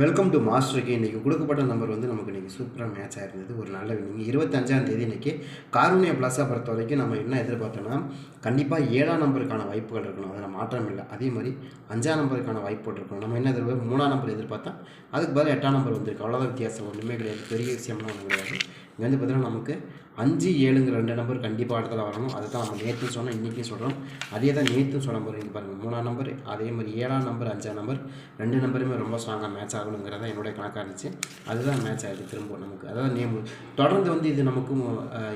Welcome to மாஸ்டருக்கு இன்றைக்கி கொடுக்கப்பட்ட நம்பர் வந்து நமக்கு இன்றைக்கி சூப்பராக மேட்ச் ஆயிருந்தது. ஒரு நல்ல வினிங் இருபத்தஞ்சாம் தேதி இன்றைக்கி காரூணிய பிளாஸா பொறுத்த வரைக்கும் நம்ம என்ன எதிர்பார்த்தோன்னா கண்டிப்பாக ஏழாம் நம்பருக்கான வாய்ப்புகள் இருக்கணும். அதில் மாற்றம் இல்லை. அதே மாதிரி அஞ்சாம் நம்பருக்கான வாய்ப்புகள் இருக்கணும் நம்ம என்ன எதிர்பார்ப்போம் மூணாம் நம்பர் எதிர்பார்த்தா அதுக்கு பதிலாக எட்டாம் நம்பர் வந்திருக்கு. அவ்வளோதான் வித்தியாசம். ஒன்றுமே கிடையாது. பெரிய விஷயம்லாம் ஒன்றும் கிடையாது. இங்கே வந்து பார்த்தீங்கன்னா நமக்கு அஞ்சு ஏழுங்கிற ரெண்டு நம்பர் கண்டிப்பாக இடத்துல வரணும். அதை தான் நம்ம நேற்று சொன்னோம் இன்றைக்கும் சொல்கிறோம் அதே தான் நேற்று சொல்ல இங்கே பாருங்கள் மூணாம் நம்பர் அதே மாதிரி ஏழாம் நம்பர் அஞ்சாம் நம்பர் ரெண்டு நம்பருமே ரொம்ப ஸ்ட்ராங்காக மேட்ச் ஆகணுங்கிறத என்னுடைய கணக்காக இருந்துச்சு. அதுதான் மேட்ச் ஆகிடுது திரும்ப நமக்கு. அதாவது நேம் தொடர்ந்து வந்து இது நமக்கு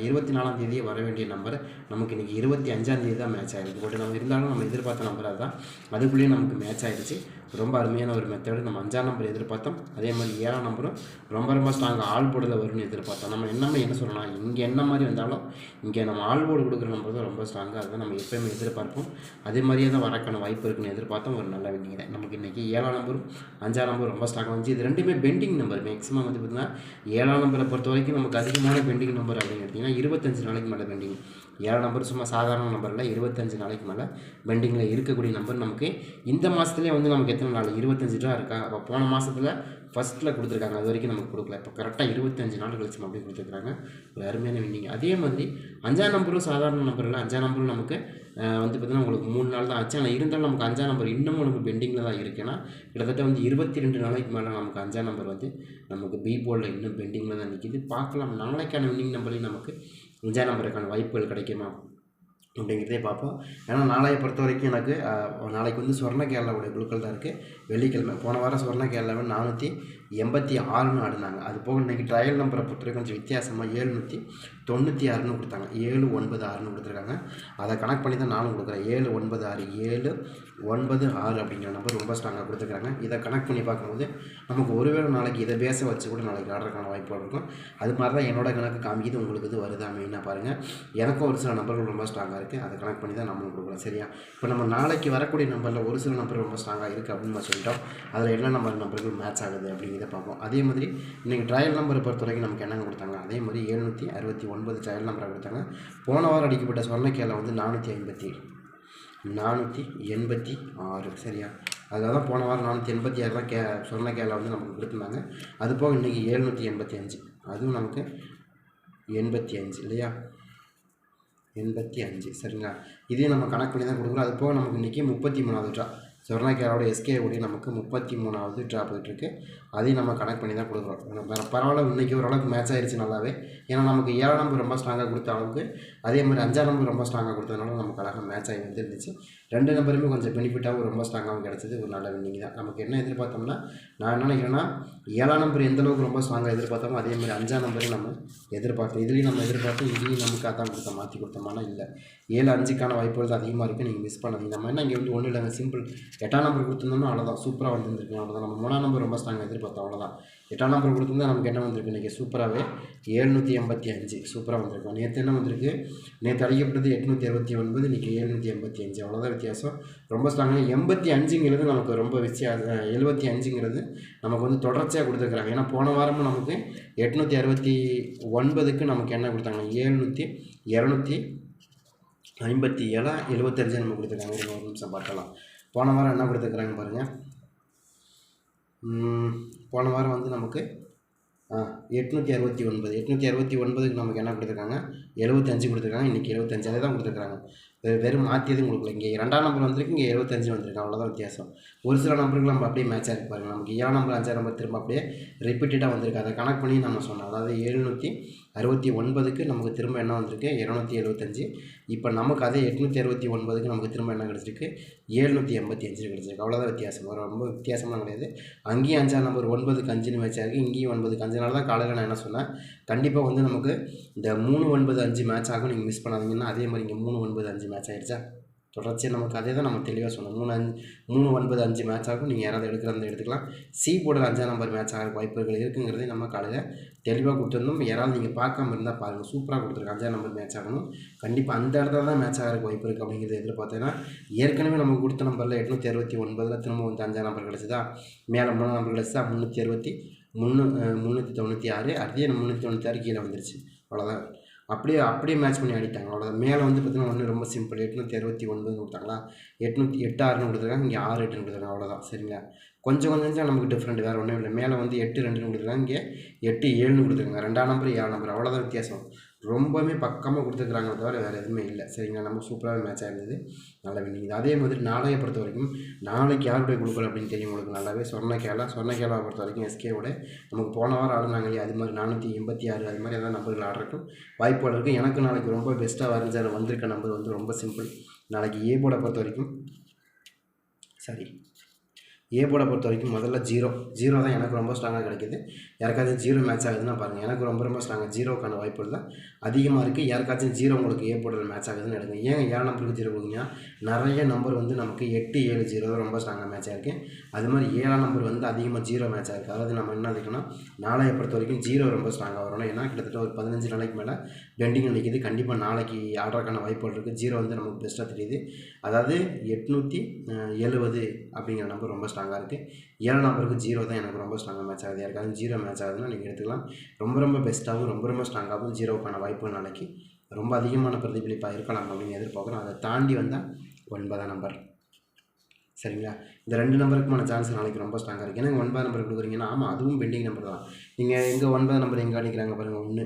இருபத்தி நாலாம் தேதியே வர வேண்டிய நம்பர் நமக்கு இன்றைக்கி இருபத்தி அஞ்சாம் தேதி தான் மேட்ச் ஆகிருக்கு பட் நம்ம இருந்தாலும் நம்ம எதிர்பார்த்த நம்பர் அதுதான். அதுக்குள்ளேயே நமக்கு மேட்ச் ஆகிடுச்சு ரொம்ப அருமையான ஒரு மெத்தடு நம்ம அஞ்சாம் நம்பர் எதிர்பார்த்தோம். அதே மாதிரி ஏழாம் நம்பரும் ரொம்ப ரொம்ப ஸ்ட்ராங்காக ஆள் போர்டில் வரும்னு எதிர்பார்த்தோம். நம்ம என்ன என்ன சொல்லலாம் இங்கே என்ன மாதிரி வந்தாலும் இங்கே நம்ம ஆள் போர்டு கொடுக்குற நம்பர் தான் ரொம்ப ஸ்ட்ராங்காக அதுதான் நம்ம எப்போயுமே எதிர்பார்ப்போம். அதே மாதிரியே தான் வரக்கான வாய்ப்பு இருக்குன்னு எதிர்பார்த்தோம். ஒரு நல்ல வின்னிங் நமக்கு இன்றைக்கி ஏழாம் நம்பரும் அஞ்சாம் நம்பரும் ரொம்ப ஸ்ட்ராங்காக வந்துச்சு இது ரெண்டுமே பெண்டிங் நம்பர் மேக்ஸிமம் வந்து பார்த்திங்கன்னா ஏழாம் நம்பரை பொறுத்த வரைக்கும் நமக்கு அதிகமான பெண்டிங் நம்பர் அப்படின்னு எடுத்திங்கன்னா இருபத்தஞ்சு நாளைக்கு மேலே பெண்டிங் ஏழாம் நம்பர் சும்மா சாதாரண நம்பரில் இருபத்தஞ்சு நாளைக்கு மேலே பெண்டிங்கில் இருக்கக்கூடிய நம்பர் நமக்கு இந்த மாதத்துலேயே வந்து நமக்கு எத்தனை நாள் இருபத்தஞ்சு ரூபா இருக்கா? அப்போ போன மாதத்தில் ஃபஸ்ட்டில் கொடுத்துருக்காங்க. அது வரைக்கும் நமக்கு கொடுக்கல. இப்போ கரெக்டாக இருபத்தஞ்சு நாள் கழிச்சு அப்படியே கொடுத்துருக்காங்க ஒரு அருமையான வின்னிங் அதே மாதிரி அஞ்சாம் நம்பரும் சாதாரண நம்பர் இல்லை. அஞ்சாம் நம்பரும் நமக்கு வந்து பார்த்திங்கன்னா உங்களுக்கு மூணு நாள் தான் ஆச்சு. ஆனால் இருந்தாலும் நமக்கு அஞ்சாம் நம்பர் இன்னமும் நமக்கு பெண்டிங்கில் தான் இருக்குன்னா கிட்டத்தட்ட வந்து இருபத்தி ரெண்டு நாளைக்கு மேலே நமக்கு அஞ்சாம் நம்பர் வந்து நமக்கு பி போர்டில் இன்னும் பெண்டிங்கில் தான் நிற்கிது பார்க்கலாம். நாளைக்கான வின்னிங் நம்பர்லையும் நமக்கு அஞ்சாம் நம்பருக்கான வாய்ப்புகள் கிடைக்குமா? அப்படிங்கிறதே பார்ப்போம். ஏன்னா நாளையை பொறுத்த வரைக்கும் எனக்கு நாளைக்கு வந்து சொர்ண கேரளாவுடைய குழுக்கள் தான் இருக்குது வெள்ளிக்கிழமை போன வாரம் சொர்ண கேரளாவை நானூற்றி எண்பத்தி ஆறுன்னு ஆடினாங்க. அது போக இன்றைக்கி ட்ரையல் நம்பரை பொறுத்த கொஞ்சம் வித்தியாசமாக ஏழ்நூற்றி தொண்ணூற்றி ஆறுன்னு கொடுத்தாங்க. ஏழு ஒன்பது ஆறுன்னு கொடுத்துருக்காங்க. அதை கணக்கு பண்ணி தான் நானும் கொடுக்குறேன். ஏழு ஒன்பது ஆறு ஏழு ஒன்பது ஆறு அப்படிங்கிற நம்பர் ரொம்ப ஸ்ட்ராங்காக கொடுத்துருக்காங்க. இதை கணக்கு பண்ணி பார்க்கும்போது நமக்கு ஒருவேளை நாளைக்கு இதை பேச வச்சு கூட நாளைக்கு ஆடுறதுக்கான வாய்ப்பு இருக்கும். அது மாதிரி தான் என்னோட கணக்கு காமிக்குது. உங்களுக்கு இது வருதா மெயினாக பாருங்கள் எனக்கும் ஒரு சில நம்பர்கள் ரொம்ப ஸ்ட்ராங்காக இருக்குது அதை கனெக்ட் பண்ணி தான் நம்மளும் கொடுக்குறோம் சரியா? இப்போ நம்ம நாளைக்கு வரக்கூடிய நம்பரில் ஒரு சில நம்பர் ரொம்ப ஸ்ட்ராங்காக இருக்குது அப்படின்னு நம்ம சொல்லிட்டோம். அதில் என்ன நம்பர் நம்பர்கள் மேட்ச் ஆகுது இதை பார்ப்போம். அதே மாதிரி இன்றைக்கி ட்ரையல் நம்பரை பொறுத்த வரைக்கும் நமக்கு என்னங்க கொடுத்தாங்க? அதே மாதிரி எழுநூற்றி அறுபத்தி ஒன்பது ட்ரையல் நம்பரை கொடுத்தாங்க. போன வாரம் அடிக்கப்பட்ட சொர்ணக்கேலை வந்து நானூற்றி ஐம்பத்தி நானூற்றி எண்பத்தி ஆறு. சரியா? அதில் தான் போன வாரம் நானூற்றி எண்பத்தி ஆறு தான் கே சொன்ன வந்து நமக்கு கொடுத்துருந்தாங்க. அது போக இன்றைக்கி எழுநூற்றி எண்பத்தி அஞ்சு. அதுவும் நமக்கு எண்பத்தி அஞ்சு. இல்லையா? எண்பத்தி அஞ்சு. சரிங்களா? இதே நம்ம கணக்கு பண்ணி தான் கொடுக்குறோம். அது போக நமக்கு இன்றைக்கி முப்பத்தி மூணாவது ட்ரா சொர்ணகேராவோட எஸ்கே ஓடி நமக்கு முப்பத்தி மூணாவது ட்ரா போயிட்டுருக்கு. அதையும் நம்ம கனெக்ட் பண்ணி தான் கொடுக்குறோம். பரவாயில்ல இன்றைக்கி ஓரளவுக்கு மேட்ச் ஆயிடுச்சு நல்லாவே. ஏன்னா நமக்கு ஏழாம் நம்பர் ரொம்ப ஸ்ட்ராங்காக கொடுத்த அளவுக்கு அதே மாதிரி அஞ்சாம் நம்பர் ரொம்ப ஸ்ட்ராங்காக கொடுத்ததுனால நமக்கு அழகாக மேட்ச் ஆகி வந்துருந்துச்சு. ரெண்டு நம்பருமே கொஞ்சம் பெனிஃபிட்டாகவும் ரொம்ப ஸ்ட்ராங்காகவும் கிடச்சிது. ஒரு நல்ல வின்னிங் தான். நமக்கு என்ன எதிர்பார்த்தோம்னா நான் என்ன நினைக்கிறேன்னா ஏழாம் நம்பர் எந்த அளவுக்கு ரொம்ப ஸ்ட்ராங்காக எதிர்பார்த்தோமோ அதே மாதிரி அஞ்சாம் நம்பரையும் நம்ம எதிர்பார்த்தோம். இதுலேயும் நம்ம எதிர்பார்த்தோம் இதுலேயும் நமக்கு அதான் கொடுத்த மாற்றி கொடுத்தோம்னா இல்லை. ஏழு அஞ்சுக்கான வாய்ப்புகள் தான் அதிகமாக இருக்குது நீங்கள் மிஸ் பண்ணாதீங்க. நம்ம என்ன இங்கே வந்து ஒன்றும் இல்லைங்க. சிம்பிள் எட்டாம் நம்பர் கொடுத்துருந்தோம்னா அவ்வளோதான் சூப்பராக வந்துருந்துருக்கு அவ்வளோதான் நம்ம மூணாம் நம்பர் ரொம்ப ஸ்ட்ராங் எதிர்பார்த்தோம். அவ்வளோதான் எட்டாம் நம்பர் கொடுத்துருந்தா நமக்கு என்ன வந்திருக்கு? இன்றைக்கி சூப்பராகவே ஏழ்நூற்றி எண்பத்தி அஞ்சு. சூப்பராக வந்திருக்கும். நேற்று என்ன வந்திருக்கு? நேற்று அழைக்கப்பட்டது எட்நூற்றி அறுபத்தி ஒன்பது இன்றைக்கி ஏழ்நூற்றி எண்பத்தி அஞ்சு. அவ்வளோதான் வித்தியாசம். ரொம்ப ஸ்ட்ராங்காக எண்பத்தி அஞ்சுங்கிறது நமக்கு ரொம்ப வித்தியாசம் எழுபத்தி அஞ்சுங்கிறது நமக்கு வந்து தொடர்ச்சியாக கொடுத்துருக்குறாங்க. ஏன்னா போன வாரமும் நமக்கு எட்நூற்றி அறுபத்தி ஒன்பதுக்கு நமக்கு என்ன கொடுத்தாங்க? ஏழ்நூற்றி இரநூத்தி ஐம்பத்தி ஏழா எழுபத்தஞ்சு நம்ம கொடுத்துருக்காங்க. ஒரு நிமிஷம் பார்க்கலாம். போன வாரம் என்ன கொடுத்துருக்குறாங்க பாருங்கள் போன வாரம் வந்து நமக்கு எட்நூற்றி அறுபத்தி ஒன்பது. எட்நூற்றி அறுபத்தி ஒன்பதுக்கு நமக்கு என்ன கொடுத்துருக்காங்க? எழுபத்தஞ்சு கொடுத்துருக்காங்க. இன்றைக்கி எழுபத்தஞ்சு தான் கொடுத்துருக்காங்க வெறும் வெறும் மாற்றி எதுவும் கொடுக்கல. இங்கே ரெண்டாம் நம்பர் வந்திருக்கு இங்கே எழுபத்தஞ்சு வந்திருக்கு. அவ்வளோதான் வித்தியாசம். ஒரு சில நம்பருக்கு நம்ம அப்படியே மேட்ச் இருக்கு பாருங்கள் நமக்கு ஏழாம் நம்பர் அஞ்சாம் நம்பர் திரும்ப அப்படியே ரிப்பீட்டடாக வந்திருக்கு. அதை கனெக்ட் பண்ணி நம்ம சொன்னோம். அதாவது எழுநூற்றி அறுபத்தி ஒன்பதுக்கு நமக்கு திரும்ப என்ன வந்திருக்கு? இரநூத்தி எழுபத்தஞ்சு இப்போ நமக்கு அதே எட்நூற்றி அறுபத்தி ஒன்பதுக்கு நமக்கு திரும்ப என்ன கிடச்சிருக்கு? ஏழ்நூற்றி எண்பத்தி அஞ்சு கிடச்சிருக்கு. அவ்வளோதான் வித்தியாசம். வரும் ரொம்ப வித்தியாசமாக கிடையாது. அங்கேயும் அஞ்சாம் நம்பர் ஒன்பதுக்கு அஞ்சுன்னு மேட்ச் ஆகி இங்கேயும் ஒன்பதுக்கு அஞ்சுனால தான் காலையில் நான் என்ன சொன்னேன்? கண்டிப்பாக வந்து நமக்கு இந்த மூணு ஒன்பது அஞ்சு மேட்ச் ஆகும். நீங்கள் மிஸ் பண்ணாதீங்கன்னா அதே மாதிரி இங்கே மூணு ஒன்பது அஞ்சு மேட்ச் ஆகிடுச்சா தொடர்ச்சியாக நமக்கு அதே தான் நம்ம தெளிவாக சொன்னோம் மூணு அஞ்சு மூணு ஒன்பது அஞ்சு மேட்ச் ஆகும். நீங்கள் யாராவது எடுக்கிறத எடுத்துக்கலாம். சி போர்டில் அஞ்சாம் நம்பர் மேட்ச் ஆகிற வாய்ப்புகள் இருக்குங்கிறதே நம்ம காலையில் தெளிவாக கொடுத்துருந்தோம் யாராவது நீங்கள் பார்க்காம இருந்தால் பாருங்கள் சூப்பராக கொடுத்துருக்கோம் அஞ்சாம் நம்பர் மேட்ச் ஆகணும். கண்டிப்பாக அந்த இடத்துல தான் மேட்ச் ஆகிற வாய்ப்பு இருக்குது அப்படிங்கிறத எதிர்பார்த்தேன்னா ஏற்கனவே நமக்கு கொடுத்த நம்பரில் எட்நூற்றி அறுபத்தி ஒன்பதில் திரும்ப வந்து அஞ்சாம் நம்பர் கிடச்சிதா? மேலே மூணு நம்பர் கிடச்சிதா? முந்நூற்றி அறுபத்தி முன்னூ முந்நூற்றி தொண்ணூற்றி ஆறு. அதே முந்நூற்றி தொண்ணூற்றி ஆறு கீழே வந்துருச்சு. அவ்வளோதான் அப்படியே அப்படியே மேட்ச் பண்ணி ஆடிட்டாங்க. அவ்வளோதான் மேலே வந்து பார்த்தீங்கன்னா ஒன்று ரொம்ப சிம்பிள் எட்நூற்றி அறுபத்தி ஒன்பதுன்னு கொடுத்தாங்களா? எட்நூற்றி எட்டு ஆறுன்னு கொடுத்துருக்காங்க. இங்கே ஆறு எட்டுன்னு கொடுத்துருக்காங்க. அவ்வளோதான் சரிங்களா? கொஞ்சம் கொஞ்சம் தான் நமக்கு டிஃப்ரெண்ட் வேறு ஒன்றும் இல்லை. மேலே வந்து எட்டு ரெண்டுன்னு கொடுத்துருக்காங்க. இங்கே எட்டு ஏழுன்னு கொடுத்துருக்காங்க. ரெண்டாம் நம்பர் ஏழு நம்பர் அவ்வளோதான் வித்தியாசம். ரொம்பவுமே பக்கமாக கொடுத்துருக்குறாங்களே தவிர வேறு எதுவுமே இல்லை. சரிங்களா? நம்ம சூப்பராகவே மேட்ச் ஆயிருந்தது. நல்ல வின்னிங் அதே மாதிரி நாளையை பொறுத்த வரைக்கும் நாளைக்கு யாருடைய குழுக்கள் அப்படின்னு தெரியும் உங்களுக்கு நல்லாவே? சொன்ன கேளா சொன்ன கேளாவை பொறுத்த வரைக்கும் எஸ்கேவோட நமக்கு போன வாரம் ஆடுனாங்க இல்லையா? அது மாதிரி நானூற்றி எண்பத்தி ஆறு அது மாதிரி ஏதாவது நம்பர்கள் ஆடுறதுக்கும் வாய்ப்புகள் இருக்குது எனக்கு நாளைக்கு ரொம்ப பெஸ்ட்டாக வரைஞ்சார் வந்திருக்க நம்பர் வந்து ரொம்ப சிம்பிள் நாளைக்கு ஏ போர்டை பொறுத்த வரைக்கும் சரி. ஏ போர்டை பொறுத்த வரைக்கும் முதல்ல ஜீரோ ஜீரோ தான் எனக்கு ரொம்ப ஸ்ட்ராங்காக கிடைக்குது. யாருக்காச்சும் ஜீரோ மேட்ச் ஆகுதுன்னா பாருங்கள் எனக்கு ரொம்ப ரொம்ப ஸ்ட்ராங்காக ஜீரோக்கான வாய்ப்புகள் தான் அதிகமாக இருக்குது யாருக்காச்சும் ஜீரோ உங்களுக்கு ஏ போர்டில் மேட்ச் ஆகுதுன்னு எடுங்க. ஏன் ஏழு நம்பருக்கு ஜீரோ கொடுங்க நிறைய நம்பர் வந்து நமக்கு எட்டு ஏழு ஜீரோ தான் ரொம்ப ஸ்ட்ராங்காக மேட்ச் ஆகிருக்கு அது மாதிரி ஏழாம் நம்பர் வந்து அதிகமாக ஜீரோ மேட்ச் ஆகிருக்கு அதாவது நம்ம என்ன இருக்கணும் நாளையை பொறுத்த வரைக்கும் ஜீரோ ரொம்ப ஸ்ட்ராங்காக வரணும். ஏன்னா கிட்டத்தட்ட ஒரு பதினஞ்சு நாளைக்கு மேலே பெண்டிங் நிற்கிது கண்டிப்பாக நாளைக்கு ஆடுறதுக்கான வாய்ப்புகள் இருக்குது ஜீரோ வந்து நமக்கு பெஸ்ட்டாக தெரியுது. அதாவது எட்நூற்றி எழுபது அப்படிங்கிற நம்பர் ரொம்ப ஸ்ட்ராங்காக இருக்குது ஏழு நம்பருக்கு ஜீரோ தான் எனக்கு ரொம்ப ஸ்ட்ராங்காக மேட்ச் ஆகுது. யாருக்காவது ஜீரோ மேட்ச் ஆகுதுன்னா நீங்கள் எடுத்துக்கலாம். ரொம்ப ரொம்ப பெஸ்ட்டாகவும் ரொம்ப ரொம்ப ஸ்ட்ராங்காகவும் ஜீரோக்கான வாய்ப்பு நாளைக்கு ரொம்ப அதிகமான பிரதிபலிப்பாக இருக்கலாம் அப்படின்னு எதிர்பார்க்குறோம். அதை தாண்டி வந்தால் ஒன்பதாம் நம்பர் சரிங்களா? இந்த ரெண்டு நம்பருக்குமான சான்ஸ் நாளைக்கு ரொம்ப ஸ்ட்ராங்காக இருக்குது ஏன்னா ஒன்பது நம்பர் கொடுக்குறீங்கன்னா ஆமாம் அதுவும் பெண்டிங் நம்பர் தான். நீங்கள் எங்கே ஒன்பது நம்பர் எங்கே அடிக்கிறாங்க பாருங்கள் ஒன்று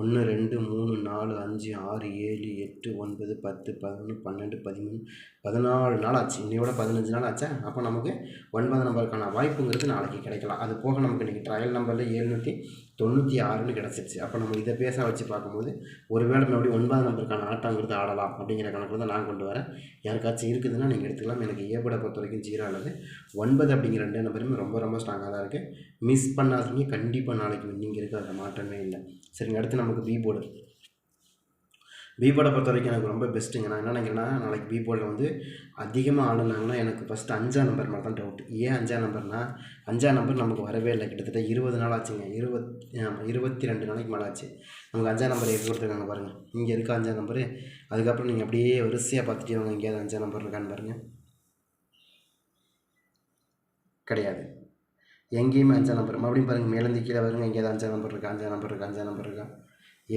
ஒன்று ரெண்டு மூணு நாலு அஞ்சு ஆறு ஏழு எட்டு ஒன்பது பத்து பதினொன்று பன்னெண்டு பதிமூணு பதினாலு நாள் ஆச்சு இன்னையோட பதினஞ்சு நாள் ஆச்சா அப்போ நமக்கு ஒன்பது நம்பருக்கான வாய்ப்புங்கிறது நாளைக்கு கிடைக்கலாம். அது போக நமக்கு இன்றைக்கி ட்ரையல் நம்பரில் எழுநூற்றி தொண்ணூற்றி ஆறுன்னு கிடச்சிருச்சு. அப்போ நம்ம இதை பேச வச்சு பார்க்கும்போது ஒருவேளை மறுபடியும் ஒன்பது நம்பருக்கான ஆட்டங்கிறது ஆடலாம் அப்படிங்கிற கணக்கு தான் நான் கொண்டு வரேன். யாருக்காச்சும் இருக்குதுன்னா நீங்கள் எடுத்துக்கலாம். எனக்கு ஏபட பொறுத்த வரைக்கும் ஜீரோ அல்லது ஒன்பது அப்படிங்கிற ரெண்டு நம்பருமே ரொம்ப ரொம்ப ஸ்ட்ராங்காக தான் இருக்குது மிஸ் பண்ணாதீங்க. கண்டிப்பாக நாளைக்கு வின்னிங் இருக்குது அதில் மாற்றமே இல்லை. சரிங்க. அடுத்து நமக்கு பி போர்டு பி போர்டை பொறுத்த வரைக்கும் எனக்கு ரொம்ப பெஸ்ட்டுங்க நான் என்ன நினைக்கிறேன்னா நாளைக்கு பி போர்டில் வந்து அதிகமாக ஆடுனாங்கன்னா எனக்கு ஃபஸ்ட்டு அஞ்சாம் நம்பர் மாதிரி தான் டவுட் ஏன் அஞ்சாம் நம்பர்னா அஞ்சாம் நம்பர் நமக்கு வரவே இல்லை. கிட்டத்தட்ட இருபது நாள் ஆச்சுங்க. இருபத்தி ஆமாம் இருபத்தி ரெண்டு நாளைக்கு மேலே ஆச்சு. நமக்கு அஞ்சாம் நம்பர் எப்படி கொடுத்துருக்காங்க பாருங்கள் இங்கே இருக்கா அஞ்சாம் நம்பரு அதுக்கப்புறம் நீங்கள் அப்படியே வரிசையாக பார்த்துட்டே வாங்க. எங்கேயாவது அஞ்சாம் நம்பர் இருக்கான்னு பாருங்கள் கிடையாது. எங்கேயுமே அஞ்சாம் நம்பர் மறுபடியும் பாருங்கள் மேலேருந்து கீழே வருங்க. எங்கேயாவது அஞ்சாம் நம்பர் இருக்கா? அஞ்சாம் நம்பர் இருக்கா? அஞ்சாம் நம்பர் இருக்கா?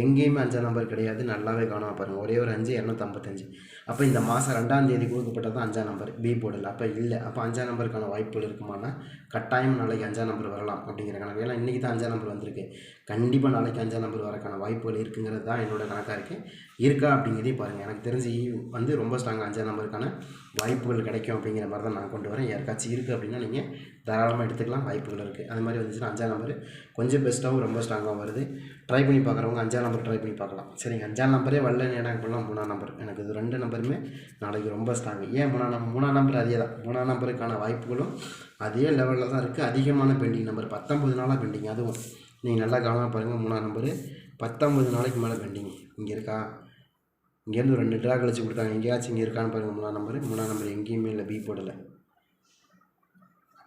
எங்கேயுமே அஞ்சாம் நம்பர் கிடையாது. நல்லாவே காணாம பாருங்கள் ஒரே ஒரு அஞ்சு இரநூத்தம்பத்தஞ்சு. அப்போ இந்த மாதம் ரெண்டாம் தேதி கொடுக்கப்பட்டது தான் அஞ்சாம் நம்பர் பி போர்டில் அப்போ இல்லை. அப்போ அஞ்சாம் நம்பருக்கான வாய்ப்புகள் இருக்குமானா கட்டாயம் நாளைக்கு அஞ்சாம் நம்பர் வரலாம் அப்படிங்கிற கணக்கு. ஏன்னா இன்றைக்கி தான் அஞ்சாம் நம்பர் வந்திருக்கு. கண்டிப்பாக நாளைக்கு அஞ்சாம் நம்பர் வரக்கான வாய்ப்புகள் இருக்குங்கிறது தான் என்னோட கணக்காக இருக்குது இருக்கா அப்படிங்கிறதே பாருங்கள் எனக்கு தெரிஞ்சு வந்து ரொம்ப ஸ்ட்ராங் அஞ்சாம் நம்பருக்கான வாய்ப்புகள் கிடைக்கும் அப்படிங்கிற மாதிரி தான் நான் கொண்டு வரேன். யாருக்காச்சும் இருக்குது அப்படின்னா நீங்கள் தாராளமாக எடுத்துக்கலாம். வாய்ப்புகள் இருக்குது அது மாதிரி வந்துச்சுன்னா அஞ்சாம் நம்பர் கொஞ்சம் பெஸ்ட்டாகவும் ரொம்ப ஸ்ட்ராங்காகவும் வருது. ட்ரை பண்ணி பார்க்குறவங்க அஞ்சாம் நம்பர் ட்ரை பண்ணி பார்க்கலாம். சரிங்க அஞ்சாம் நம்பரே வரல எனக்கு பண்ணலாம் மூணாம் நம்பர் எனக்கு இது ரெண்டு நம்பருமே நாளைக்கு ரொம்ப ஸ்ட்ராங்கு ஏன் மூணாம் நம்பர் மூணாம் நம்பர் அதே தான். மூணாம் நம்பருக்கான வாய்ப்புகளும் அதே லெவலில் தான் இருக்குது அதிகமான பெண்டிங் நம்பர் பத்தொம்பது நாளாக பெண்டிங் அதுவும் நீங்கள் நல்லா கவனமாக பாருங்கள் மூணாம் நம்பரு பத்தொம்பது நாளைக்கு மேலே பெண்டிங் இங்கே இருக்கா? இங்கேருந்து ரெண்டு ட்ரா கழிச்சு கொடுத்தாங்க. எங்கேயாச்சும் இங்கே இருக்கான்னு பாருங்கள் மூணாம் நம்பர் மூணாம் நம்பர் எங்கேயுமே இல்லை. பி போடலை.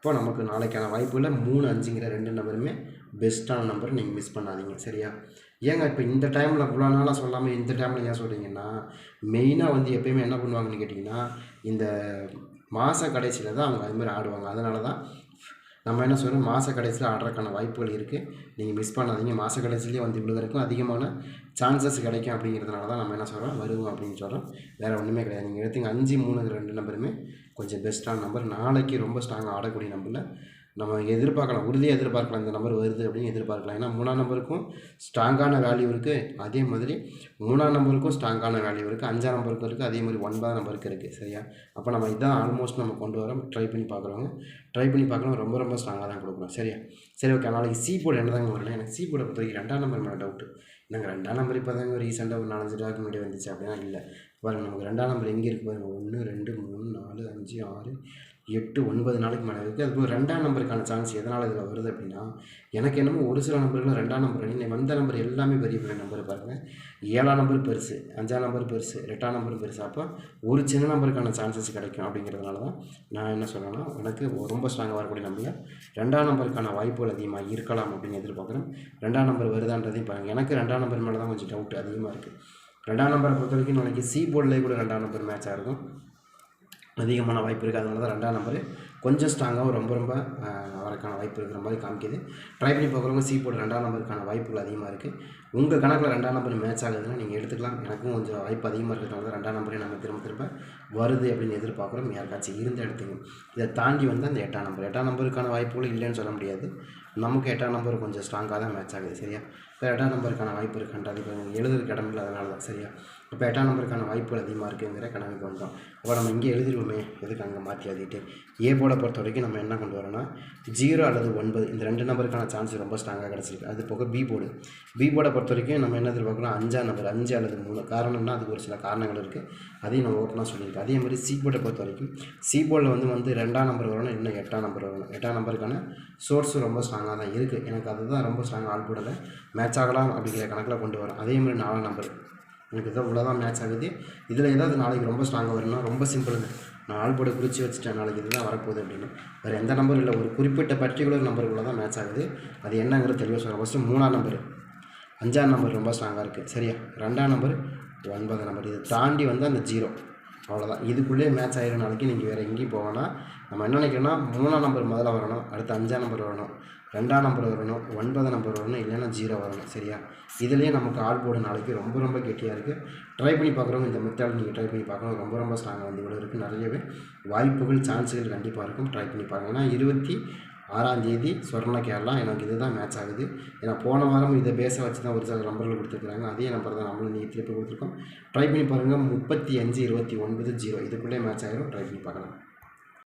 அப்போ நமக்கு நாளைக்கான வாய்ப்புகளில் மூணு அஞ்சுங்கிற ரெண்டு நம்பருமே பெஸ்ட்டான நம்பர் நீங்கள் மிஸ் பண்ணாதீங்க சரியா? ஏங்க இப்போ இந்த டைமில் இவ்வளோ நாளாக சொல்லாமல் இந்த டைமில் ஏன் சொல்கிறீங்கன்னா மெயினாக வந்து எப்பயுமே என்ன பண்ணுவாங்கன்னு கேட்டிங்கன்னா இந்த மாத கடைசியில் தான் அவங்க அதுமாதிரி ஆடுவாங்க. அதனால தான் நம்ம என்ன சொல்கிறோம் மாத கடைசியில் ஆடுறதுக்கான வாய்ப்புகள் இருக்குது நீங்கள் மிஸ் பண்ணாதீங்க. மாத கடைசிலேயே வந்து விழுகிறதுக்கும் அதிகமான சான்சஸ் கிடைக்கும் அப்படிங்கிறதுனால தான் நம்ம என்ன சொல்கிறோம் வருவோம் அப்படின்னு சொல்கிறோம் வேறு ஒன்றுமே கிடையாது. நீங்கள் எடுத்துங்க அஞ்சு மூணு ரெண்டு நம்பருமே கொஞ்சம் பெஸ்ட்டான நம்பர். நாளைக்கு ரொம்ப ஸ்ட்ராங்காக ஆடக்கூடிய நம்பரில் நம்ம எதிர்பார்க்கலாம். உறுதியாக எதிர்பார்க்கலாம் இந்த நம்பர் வருது அப்படின்னு எதிர்பார்க்கலாம். ஏன்னா மூணாம் நம்பருக்கும் ஸ்ட்ராங்கான வேல்யூ இருக்குது அதே மாதிரி மூணாம் நம்பருக்கும் ஸ்ட்ராங்கான வேல்யூ இருக்குது அஞ்சாம் நம்பருக்கும் இருக்குது அதே மாதிரி ஒன்பதாம் நம்பருக்கு இருக்குது சரியா? அப்போ நம்ம இதான் ஆல்மோஸ்ட் நம்ம கொண்டு வரோம். ட்ரை பண்ணி பார்க்குறவங்க ட்ரை பண்ணி பார்க்கலாம் ரொம்ப ரொம்ப ஸ்ட்ராங்காக தான் கொடுக்குறோம் சரியா? சரி ஓகே நாளைக்கு சீ போர்டு என்ன தாங்க வரல எனக்கு சீ போர்டை பொறுத்த வரைக்கும் ரெண்டாம் நம்பர் மேலே டவுட்டு நாங்கள் ரெண்டாம் நம்பர் இப்போ தாங்க ரீசெண்டாக ஒரு நாலஞ்சு டாக்கு முன்னாடி வந்துச்சு. அப்படின்னா இல்லை. பாருங்கள் நமக்கு ரெண்டாம் நம்பர் எங்கே இருக்குது பாருங்கள் ஒன்று ரெண்டு மூணு நாலு அஞ்சு ஆறு எட்டு ஒன்பது நாளைக்கு மேலே இருக்குது அதுக்கு ரெண்டாம் நம்பருக்கான சான்ஸ் எதனால் இதில் வருது அப்படின்னா எனக்கு என்னமோ ஒரு சில நம்பர்களும் ரெண்டாம் நம்பர் இன்னும் வந்த நம்பர் எல்லாமே பெரிய பெரிய நம்பர் பாருங்கள் ஏழாம் நம்பர் பெருசு அஞ்சாம் நம்பர் பெருசு ரெண்டாம் நம்பர் பெருசு. அப்போ ஒரு சின்ன நம்பருக்கான சான்சஸ் கிடைக்கும் அப்படிங்கிறதுனால தான் நான் என்ன சொல்கிறேன்னா எனக்கு ரொம்ப ஸ்ட்ராங்காக வரக்கூடிய நம்பரில் ரெண்டாம் நம்பருக்கான வாய்ப்புகள் அதிகமாக இருக்கலாம் அப்படின்னு எதிர்பார்க்குறேன். ரெண்டாம் நம்பர் வருதான்றதையும் பாருங்கள் எனக்கு ரெண்டாம் நம்பர் மேலே தான் கொஞ்சம் டவுட் அதிகமாக இருக்குது ரெண்டாம் நம்பரை பொறுத்த வரைக்கும் நாளைக்கு சி போர்டில் கூட ரெண்டாம் நம்பர் மேட்சாக இருக்கும். அதிகமான வாய்ப்பு இருக்குது. அதனால தான் ரெண்டாம் நம்பரு கொஞ்சம் ஸ்ட்ராங்காகவும் ரொம்ப ரொம்ப வரக்கான வாய்ப்பு இருக்கிற மாதிரி காமிக்குது. ட்ரை பண்ணி பார்க்குறவங்க சி போர்டு ரெண்டாம் நம்பருக்கான வாய்ப்புகள் அதிகமாக இருக்குது உங்கள் கணக்கில் ரெண்டாம் நம்பர் மேட்ச் ஆகுதுன்னா நீங்கள் எடுத்துக்கலாம். எனக்கும் கொஞ்சம் வாய்ப்பு அதிகமாக இருக்கிறதுனால தான் ரெண்டாம் நம்பரே நம்ம திரும்ப திரும்ப வருது அப்படின்னு எதிர்பார்க்குறோம். யாருக்காச்சும் இருந்து எடுத்துங்க இதை தாண்டி வந்து அந்த எட்டாம் நம்பர். எட்டாம் நம்பருக்கான வாய்ப்புகளும் இல்லைன்னு சொல்ல முடியாது. நமக்கு எட்டாம் நம்பர் கொஞ்சம் ஸ்ட்ராங்காக தான் மேட்ச் ஆகுது. சரியா? இப்போ எட்டாம் நம்பருக்கான வாய்ப்பு இருக்கான்றது இப்போ எழுதுறதுக்கு இடம் இல்லை அதனால தான். சரியா? இப்போ எட்டாம் நம்பருக்கான வாய்ப்புகள் அதிகமாக இருக்குங்கிற கணக்கு வந்தோம். அப்போ நம்ம இங்கே எழுதிடுவோமே எதுக்கு அங்கே மாற்றி எழுதிட்டு? ஏ போட பொறுத்த வரைக்கும் நம்ம என்ன கொண்டு வரோம்னா ஜீரோ அல்லது ஒன்பது இந்த ரெண்டு நம்பருக்கான சான்ஸ் ரொம்ப ஸ்ட்ராங்காக கிடச்சிருக்கு. அது போக பி போர்டு பி போர்டை பொறுத்த வரைக்கும் நம்ம என்ன எதிர்பார்க்கலாம் அஞ்சாம் நம்பர் அஞ்சு அல்லது மூணு. காரணம்னா அதுக்கு ஒரு சில காரணங்கள் இருக்குது அதையும் நம்ம ஓட்டலாம் சொல்லியிருக்கோம். அதே மாதிரி சி போர்டை பொறுத்த வரைக்கும் சி போர்டில் வந்து வந்து ரெண்டாம் நம்பர் வரணும் இன்னும் எட்டாம் நம்பர் வரணும் எட்டாம் நம்பருக்கான சோர்ஸும் ரொம்ப ஸ்ட்ராங்காக தான் இருக்குது எனக்கு அதுதான் ரொம்ப ஸ்ட்ராங்காக ஆள் போடலை. மேட்ச் மேட்ச் ஆகலாம் அப்படிங்கிற கணக்கில் கொண்டு வரோம் அதே மாதிரி நாலாம் நம்பர் எனக்கு இதான் இவ்வளோ தான் மேட்ச் ஆகுது. இதில் ஏதாவது நாளைக்கு ரொம்ப ஸ்ட்ராங்காக வரணும்னா ரொம்ப சிம்பிளுங்க நான் ஆள் போட குறித்து வச்சுட்டேன். நாளைக்கு இதுதான் வரப்போகுது அப்படின்னு. வேறு எந்த நம்பர் இல்லை. ஒரு குறிப்பிட்ட பர்டிகுலர் நம்பருக்குள்ள தான் மேட்ச் ஆகுது. அது என்னங்கிறது தெளிவாக சொல்கிறேன் ஃபஸ்ட்டு மூணாம் நம்பர் அஞ்சாம் நம்பர் ரொம்ப ஸ்ட்ராங்காக இருக்குது சரியா? ரெண்டாம் நம்பர் ஒன்பதாம் நம்பர் இது தாண்டி வந்து அந்த ஜீரோ அவ்வளோதான் இதுக்குள்ளேயே மேட்ச் ஆகிற நாளைக்கு. நீங்கள் வேறு எங்கேயும் போகணும் நம்ம என்ன நினைக்கிறோன்னா மூணாம் நம்பர் முதல்ல வரணும். அடுத்து அஞ்சாம் நம்பர் வரணும். ரெண்டாம் நம்பர் வரணும் ஒன்பதாம் நம்பர் வரணும் இல்லைன்னா ஜீரோ வரணும் சரியா? இதுலேயே நமக்கு ஆள் போர்டு நாளைக்கு ரொம்ப ரொம்ப கெட்டியாக இருக்குது ட்ரை பண்ணி பார்க்குறவங்க இந்த மெத்தட் நீங்கள் ட்ரை பண்ணி பார்க்கணும். ரொம்ப ரொம்ப ஸ்ட்ராங்காக வந்து இவ்வளோ இருக்குது நிறையவே வாய்ப்புகள் சான்ஸுகள் கண்டிப்பாக இருக்கும். ட்ரை பண்ணி பாருங்க. ஏன்னா இருபத்தி ஆறாம் தேதி சொர்ண கேரளா எனக்கு இது தான் மேட்ச் ஆகுது. ஏன்னா போன வாரம் இதை பேச வச்சு தான் ஒரு சில நம்பர்கள் கொடுத்துருக்குறாங்க. அதே நம்பர் தான் நம்மளும் நீங்கள் திருப்பி கொடுத்துருக்கோம். ட்ரை பண்ணி பாருங்கள் முப்பத்தி அஞ்சு இருபத்தி ஒன்பது ஜீரோ இதுக்குள்ளே மேட்ச் ஆகிடும் ட்ரை பண்ணி பார்க்கலாம்.